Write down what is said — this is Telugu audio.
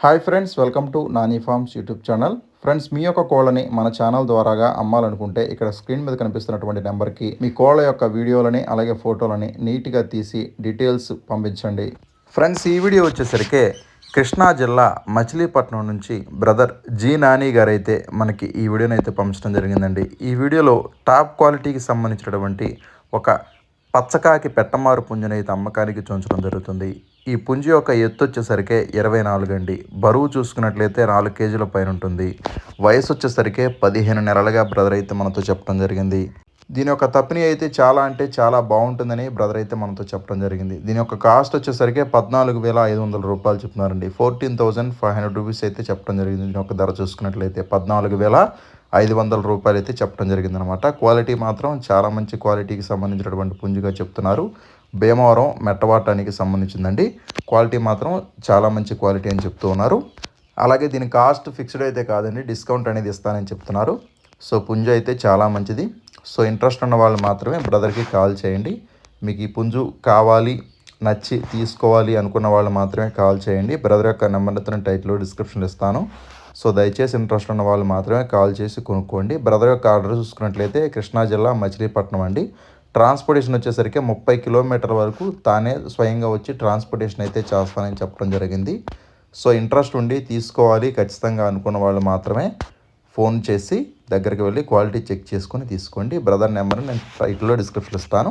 Hi friends welcome to Nani farms YouTube channel friends మీ యొక్క కోళ్ళని మన ఛానల్ ద్వారాగా అమ్మాలనుకుంటే ఇక్కడ స్క్రీన్ మీద కనిపిస్తున్నటువంటి నెంబర్కి మీ కోళ్ళ యొక్క వీడియోలని అలాగే ఫోటోలని నీట్గా తీసి డీటెయిల్స్ పంపించండి. ఫ్రెండ్స్ ఈ వీడియో వచ్చేసరికి కృష్ణా జిల్లా మచిలీపట్నం నుంచి బ్రదర్ జీ నాని గారైతే మనకి ఈ వీడియోని అయితే పంపించడం జరిగిందండి. ఈ వీడియోలో టాప్ క్వాలిటీకి సంబంధించినటువంటి ఒక పచ్చకాకి పెట్టమారు పుంజనైతే అమ్మకానికి చూంచడం జరుగుతుంది. ఈ పుంజు యొక్క ఎత్తు వచ్చేసరికి ఇరవై నాలుగు అండి. బరువు చూసుకున్నట్లయితే నాలుగు కేజీల పైన ఉంటుంది. వయసు వచ్చేసరికి పదిహేను నెలలుగా బ్రదర్ అయితే మనతో చెప్పడం జరిగింది. దీని యొక్క తప్పిని అయితే చాలా అంటే చాలా బాగుంటుందని బ్రదర్ అయితే మనతో చెప్పడం జరిగింది. దీని యొక్క కాస్ట్ వచ్చేసరికి పద్నాలుగు వేల ఐదు వందల రూపాయలు చెప్తున్నారండి. Fourteen thousand five hundred rupees అయితే చెప్పడం జరిగింది. దీని యొక్క ధర చూసుకున్నట్లయితే పద్నాలుగు వేల ఐదు వందల రూపాయలు అయితే చెప్పడం జరిగింది అనమాట క్వాలిటీ మాత్రం చాలా మంచి క్వాలిటీకి సంబంధించినటువంటి పుంజుగా చెప్తున్నారు. భీమవరం మెట్టవాటానికి సంబంధించిందండి. క్వాలిటీ మాత్రం చాలా మంచి క్వాలిటీ అని చెప్తూ ఉన్నారు. అలాగే దీని కాస్ట్ ఫిక్స్డ్ అయితే కాదండి డిస్కౌంట్ అనేది ఇస్తానని చెప్తున్నారు. సో పుంజు అయితే చాలా మంచిది. సో ఇంట్రెస్ట్ ఉన్న వాళ్ళు మాత్రమే బ్రదర్కి కాల్ చేయండి. మీకు ఈ పుంజు కావాలి నచ్చి తీసుకోవాలి అనుకున్న వాళ్ళు మాత్రమే కాల్ చేయండి. బ్రదర్ యొక్క నెంబర్ అయితే టైట్లో డిస్క్రిప్షన్ ఇస్తాను. సో దయచేసి ఇంట్రెస్ట్ ఉన్న వాళ్ళు మాత్రమే కాల్ చేసి కొనుక్కోండి. బ్రదర్ యొక్క ఆర్డర్ చూసుకున్నట్లయితే కృష్ణా జిల్లా మచిలీపట్నం అండి. ట్రాన్స్పోర్టేషన్ వచ్చేసరికి ముప్పై కిలోమీటర్ వరకు తానే స్వయంగా వచ్చి ట్రాన్స్పోర్టేషన్ అయితే చేస్తానని చెప్పడం జరిగింది. సో ఇంట్రెస్ట్ ఉండి తీసుకోవాలి ఖచ్చితంగా అనుకున్న వాళ్ళు మాత్రమే ఫోన్ చేసి దగ్గరికి వెళ్ళి క్వాలిటీ చెక్ చేసుకొని తీసుకోండి. బ్రదర్ నెంబర్ నేను టైటిల్లో డిస్క్రిప్షన్ ఇస్తాను.